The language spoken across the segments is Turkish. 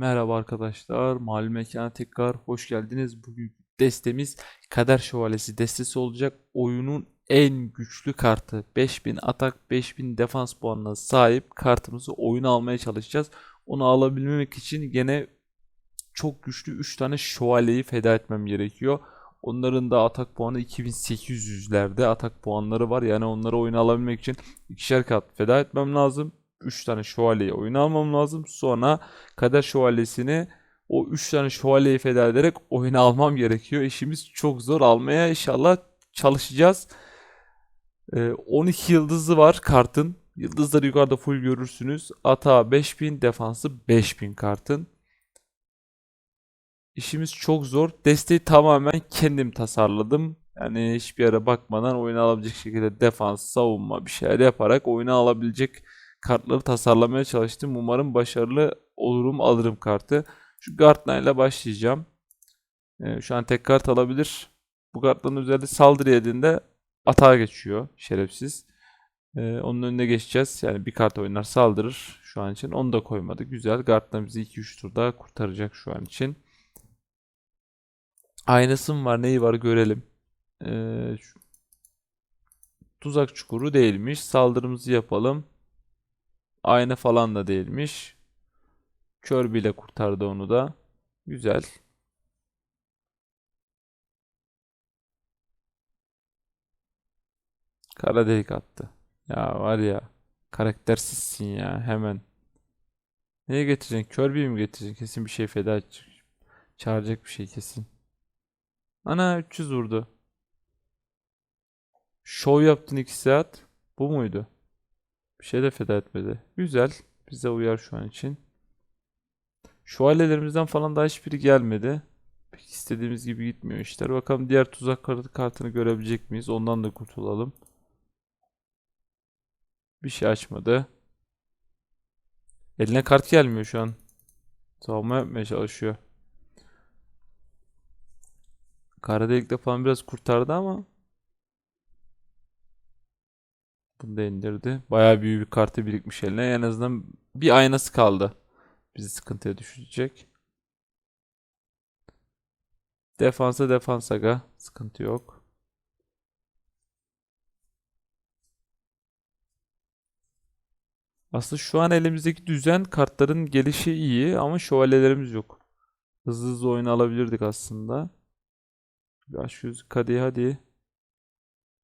Merhaba arkadaşlar, Malum Mekana tekrar hoş geldiniz. Bugün destemiz Kader Şövalyesi destesi olacak. Oyunun en güçlü kartı. 5000 atak, 5000 defans puanına sahip kartımızı oyuna almaya çalışacağız. Onu alabilmek için gene çok güçlü 3 tane şövalyeyi feda etmem gerekiyor. Onların da atak puanı 2800'lerde atak puanları var. Yani onları oyuna alabilmek için ikişer kat feda etmem lazım. 3 tane şövalyeyi oyuna almam lazım. Sonra kader şövalyesini o 3 tane şövalyeyi feda ederek oyuna almam gerekiyor. İşimiz çok zor almaya inşallah çalışacağız. Ee, 12 yıldızı var kartın. Yıldızları yukarıda full görürsünüz. Ata 5000, defansı 5000 kartın. İşimiz çok zor. Desteği tamamen kendim tasarladım. Yani hiçbir yere bakmadan oyuna alabilecek şekilde defans, savunma bir şeyler yaparak oyuna alabilecek kartları tasarlamaya çalıştım. Umarım başarılı olurum alırım kartı. Şu Gardner ile başlayacağım. Ee, şu an tek kart alabilir. Bu kartların üzerinde saldırı yediğinde atağa geçiyor şerefsiz. Ee, onun önüne geçeceğiz. Yani bir kart oynar saldırır şu an için. Onu da koymadı. Güzel. Gardner bizi 2-3 turda kurtaracak şu an için. Aynası mı var neyi var görelim. Ee, Tuzak çukuru değilmiş. Saldırımızı yapalım. Ayna falan da değilmiş. Kör bile kurtardı onu da. Güzel. Kara delik attı. Ya var ya. Karaktersizsin ya hemen. Neye getireceksin? Kör mi getireceksin? Kesin bir şey feda edecek. Çağıracak bir şey kesin. Ana 300 vurdu. Şov yaptın 2 saat. Bu muydu? Bir şey de feda etmedi. Güzel. Bize uyar şu an için. Şövalyelerimizden falan daha hiçbiri gelmedi. Pek istediğimiz gibi gitmiyor işler. Bakalım diğer tuzak kartı kartını görebilecek miyiz? Ondan da kurtulalım. Bir şey açmadı. Eline kart gelmiyor şu an. Savunma yapmaya çalışıyor. Kara delikte falan biraz kurtardı ama bunu da indirdi. Bayağı büyük bir kartı birikmiş eline. En azından bir aynası kaldı. Bizi sıkıntıya düşürecek. Defansa defans aga. Sıkıntı yok. Aslında şu an elimizdeki düzen kartların gelişi iyi ama şövalyelerimiz yok. Hızlı hızlı oyunu alabilirdik aslında. Bir aşk yüzü hadi hadi.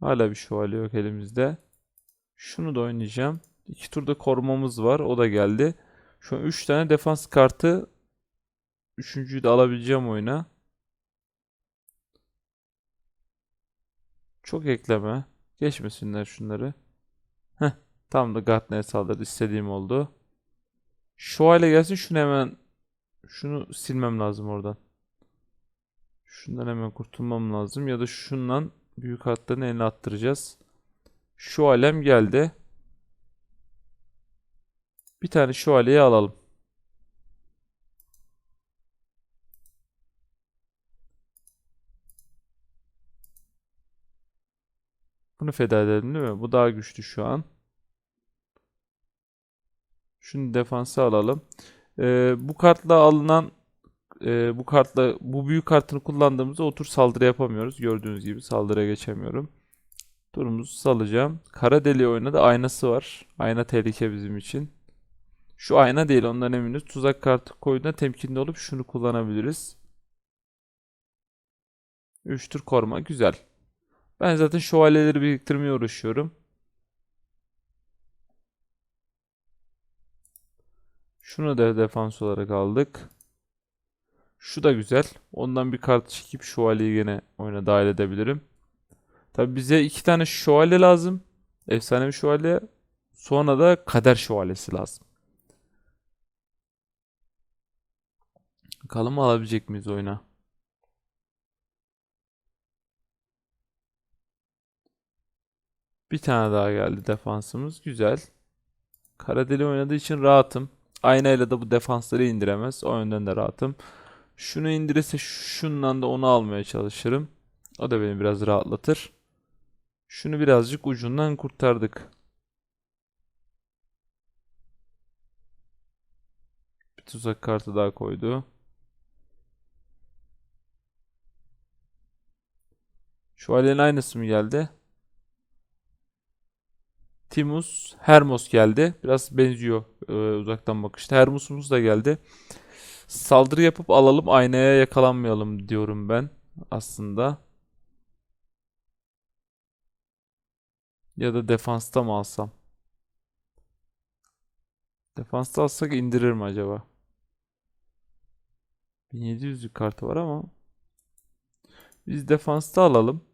Hala bir şövalye yok elimizde. Şunu da oynayacağım. İki turda korumamız var. O da geldi. Şu an 3 tane defans kartı. Üçüncüyü de alabileceğim oyuna. Çok ekleme. Geçmesinler şunları. Heh. Tam da Gardner'e saldırdı. İstediğim oldu. Şu hale gelsin. Şunu hemen şunu silmem lazım oradan. Şundan hemen kurtulmam lazım. Ya da şundan büyük kartların eline attıracağız. Şu alem geldi. Bir tane şövalyeyi alalım. Bunu feda edelim değil mi? Bu daha güçlü şu an. Şunu defansa alalım. Ee, bu kartla alınan e, bu kartla bu büyük kartını kullandığımızda otur saldırı yapamıyoruz. Gördüğünüz gibi saldırıya geçemiyorum. Turumuzu salacağım. Kara deliği oynadı. Aynası var. Ayna tehlike bizim için. Şu ayna değil ondan eminiz. Tuzak kartı koyduğunda temkinli olup şunu kullanabiliriz. 3 tur koruma. Güzel. Ben zaten şövalyeleri biriktirmeye uğraşıyorum. Şunu da defans olarak aldık. Şu da güzel. Ondan bir kart çekip şövalyeyi gene oyuna dahil edebilirim. Tabi bize iki tane şövalye lazım. Efsane bir şövalye. Sonra da kader şövalyesi lazım. Bakalım alabilecek miyiz oyuna? Bir tane daha geldi defansımız. Güzel. Karadeli oynadığı için rahatım. Aynayla da bu defansları indiremez. O yönden de rahatım. Şunu indirirse şundan da onu almaya çalışırım. O da beni biraz rahatlatır. Şunu birazcık ucundan kurtardık. Bir tuzak kartı daha koydu. Şövalyenin aynısı mı geldi? Timus, Hermos geldi. Biraz benziyor e, uzaktan bakışta. Hermos'umuz da geldi. Saldırı yapıp alalım, aynaya yakalanmayalım diyorum ben aslında. Ya da defansta mı alsam? Defansta alsak indirir mi acaba? 1700'lük kartı var ama biz defansta alalım.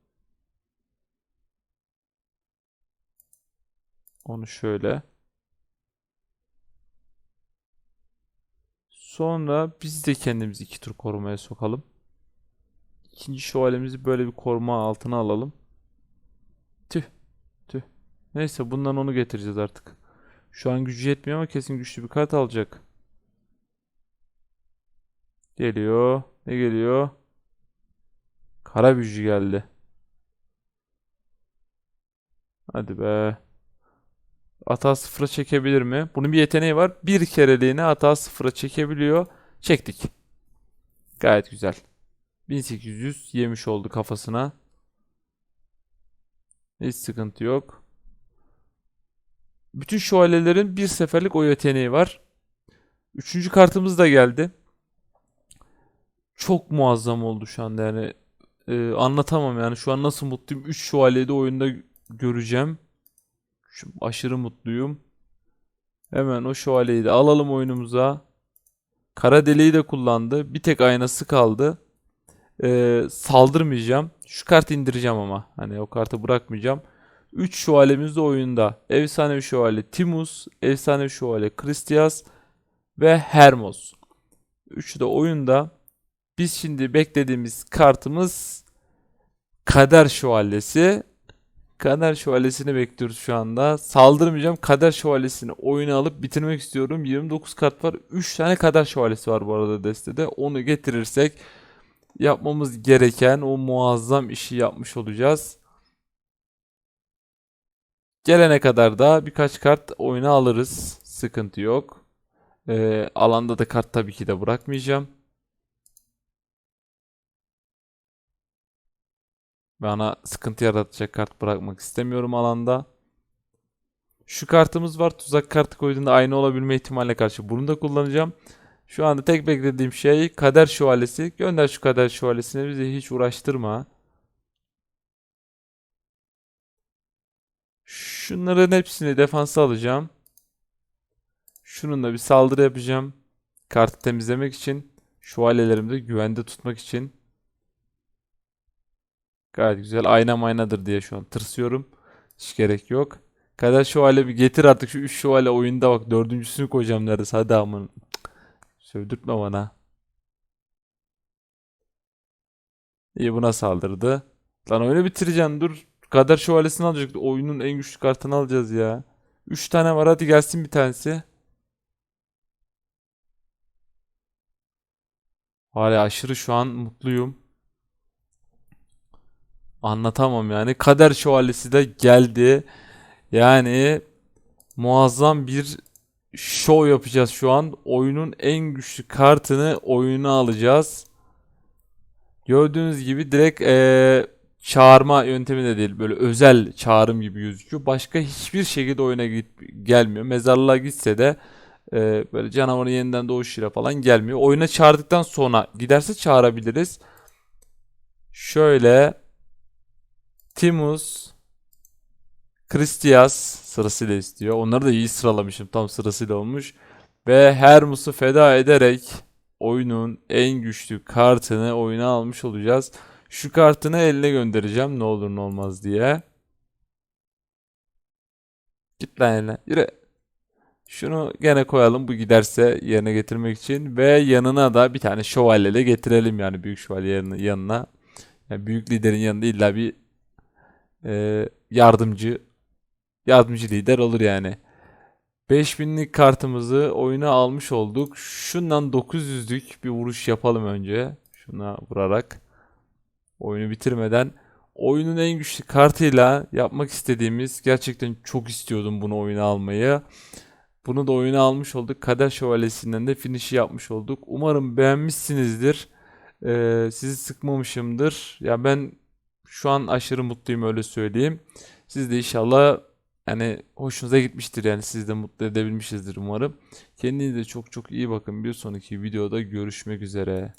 Onu şöyle. Sonra biz de kendimizi iki tur korumaya sokalım. İkinci şövalyemizi böyle bir koruma altına alalım. Neyse bundan onu getireceğiz artık. Şu an gücü yetmiyor ama kesin güçlü bir kart alacak. Geliyor. Ne geliyor? Kara büyücü geldi. Hadi be. Hata sıfıra çekebilir mi? Bunun bir yeteneği var. Bir kereliğine hata sıfıra çekebiliyor. Çektik. Gayet güzel. 1800 yemiş oldu kafasına. Hiç sıkıntı yok. Bütün şövalyelerin bir seferlik o yeteneği var. Üçüncü kartımız da geldi. Çok muazzam oldu şu anda yani. Ee, anlatamam yani şu an nasıl mutluyum. 3 şövalyeyi de oyunda göreceğim. Şu, aşırı mutluyum. Hemen o şövalyeyi de alalım oyunumuza. Kara deliği de kullandı. Bir tek aynası kaldı. Ee, saldırmayacağım. Şu kartı indireceğim ama. Hani o kartı bırakmayacağım. 3 şövalyemiz de oyunda. Efsanevi şövalye Timus, efsanevi şövalye Kristias ve Hermos. Üçü de oyunda. Biz şimdi beklediğimiz kartımız Kader Şövalyesi. Kader Şövalyesini bekliyoruz şu anda. Saldırmayacağım. Kader Şövalyesini oyuna alıp bitirmek istiyorum. 29 kart var. 3 tane Kader Şövalyesi var bu arada destede. Onu getirirsek yapmamız gereken o muazzam işi yapmış olacağız. Gelene kadar da birkaç kart oyuna alırız. Sıkıntı yok. Ee, alanda da kart tabii ki de bırakmayacağım. Bana sıkıntı yaratacak kart bırakmak istemiyorum alanda. Şu kartımız var. Tuzak kartı koyduğunda aynı olabilme ihtimaline karşı bunu da kullanacağım. Şu anda tek beklediğim şey kader şövalyesi. Gönder şu kader şövalyesini bizi hiç uğraştırma. Şunların hepsini defansa alacağım. Şununla bir saldırı yapacağım. Kartı temizlemek için. Şövalyelerimi de güvende tutmak için. Gayet güzel. Ayna maynadır diye şu an tırsıyorum. Hiç gerek yok. Kader şövalye bir getir artık şu 3 şövalye oyunda bak. Dördüncüsünü koyacağım neredeyse. Hadi aman. Sövdürtme bana. İyi buna saldırdı. Lan oyunu bitireceğim dur. Kader şövalyesini alacak. Oyunun en güçlü kartını alacağız ya. 3 tane var hadi gelsin bir tanesi. Hala aşırı şu an mutluyum. Anlatamam yani. Kader şövalyesi de geldi. Yani muazzam bir show yapacağız şu an. Oyunun en güçlü kartını oyuna alacağız. Gördüğünüz gibi direkt ee, çağırma yöntemi de değil. Böyle özel çağrım gibi gözüküyor. Başka hiçbir şekilde oyuna git gelmiyor. Mezarlığa gitse de ee, böyle canavarın yeniden doğuşuyla falan gelmiyor. Oyuna çağırdıktan sonra giderse çağırabiliriz. Şöyle Timus Kristias sırasıyla istiyor. Onları da iyi sıralamışım. Tam sırasıyla olmuş. Ve Hermus'u feda ederek oyunun en güçlü kartını oyuna almış olacağız. Şu kartını eline göndereceğim ne olur ne olmaz diye. Git lan eline. Yürü. Şunu gene koyalım bu giderse yerine getirmek için. Ve yanına da bir tane şövalye de getirelim yani büyük şövalyenin yanına. Yani büyük liderin yanında illa bir e, yardımcı yardımcı lider olur yani. 5000'lik kartımızı oyuna almış olduk. Şundan 900'lük bir vuruş yapalım önce. Şuna vurarak. Oyunu bitirmeden. Oyunun en güçlü kartıyla yapmak istediğimiz gerçekten çok istiyordum bunu oyuna almayı. Bunu da oyuna almış olduk. Kader Şövalyesi'nden de finish'i yapmış olduk. Umarım beğenmişsinizdir. Ee, sizi sıkmamışımdır. Ya ben şu an aşırı mutluyum öyle söyleyeyim. Siz de inşallah yani hoşunuza gitmiştir yani sizi de mutlu edebilmişizdir umarım. Kendinize çok çok iyi bakın. Bir sonraki videoda görüşmek üzere.